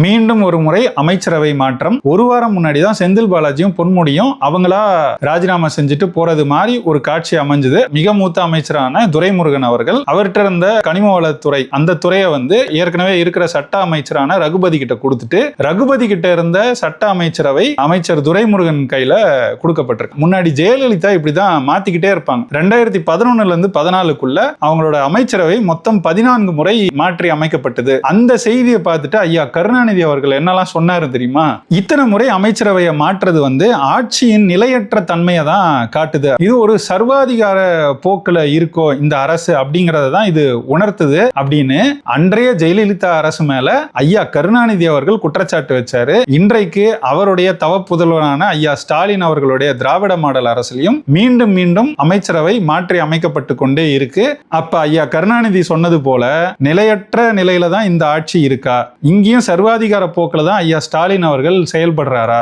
மீண்டும் ஒரு முறை அமைச்சரவை மாற்றம். ஒரு வாரம் முன்னாடி தான் செந்தில் பாலாஜியும் பொன்முடியும் அவங்களா ராஜினாமா செஞ்சுட்டு போறது மாதிரி ஒரு காட்சி அமைஞ்சது. மிக மூத்த அமைச்சரான துரைமுருகன் அவர்கள் அவர்கிட்ட இருந்த கனிம வளத்துறை அந்த துறையை வந்து ஏற்கனவே இருக்கிற சட்ட அமைச்சரான ரகுபதி கிட்ட கொடுத்துட்டு ரகுபதி கிட்ட இருந்த சட்ட அமைச்சரவை அமைச்சர் துரைமுருகன் கையில கொடுக்கப்பட்டிருக்கு. முன்னாடி ஜெயலலிதா இப்படிதான் மாத்திக்கிட்டே இருப்பாங்க. ரெண்டாயிரத்தி பதினொன்னுல இருந்து பதினாலுக்குள்ள அவங்களோட அமைச்சரவை மொத்தம் பதினான்கு முறை மாற்றி அமைக்கப்பட்டது. அந்த செய்தியை பார்த்துட்டு ஐயா கருணாநிதி அவர்கள் என்னெல்லாம் சொன்னாரு தெரியுமா? இத்தனை முறை அமைச்சரவையை மாற்றுறது வந்து ஆட்சியின் நிலையற்ற தன்மையை தான் காட்டுது. இது ஒரு சர்வாதிகார போக்குல இருக்கோ இந்த அரசு அப்படிங்கறத தான் இது உணர்த்துது அப்படின்னு அன்றைய ஜெயலலிதா அரசு மேல ஐயா கருணாநிதி அவர்கள் குற்றச்சாட்டு வச்சாரு. இன்றைக்கு அவருடைய தவப்புதல்வரான ஐயா ஸ்டாலின் அவர்களுடைய திராவிட மாடல் அரசிலையும் மீண்டும் மீண்டும் அமைச்சரவை மாற்றி அமைக்கப்பட்டு கொண்டே இருக்கு. அப்ப ஐயா கருணாநிதி சொன்னது போல நிலையற்ற நிலையில தான் இந்த ஆட்சி இருக்கா? இங்கேயும் சர்வாதிகார போக்கில் தான் ஐயா ஸ்டாலின் அவர்கள் செயல்படுறாரா?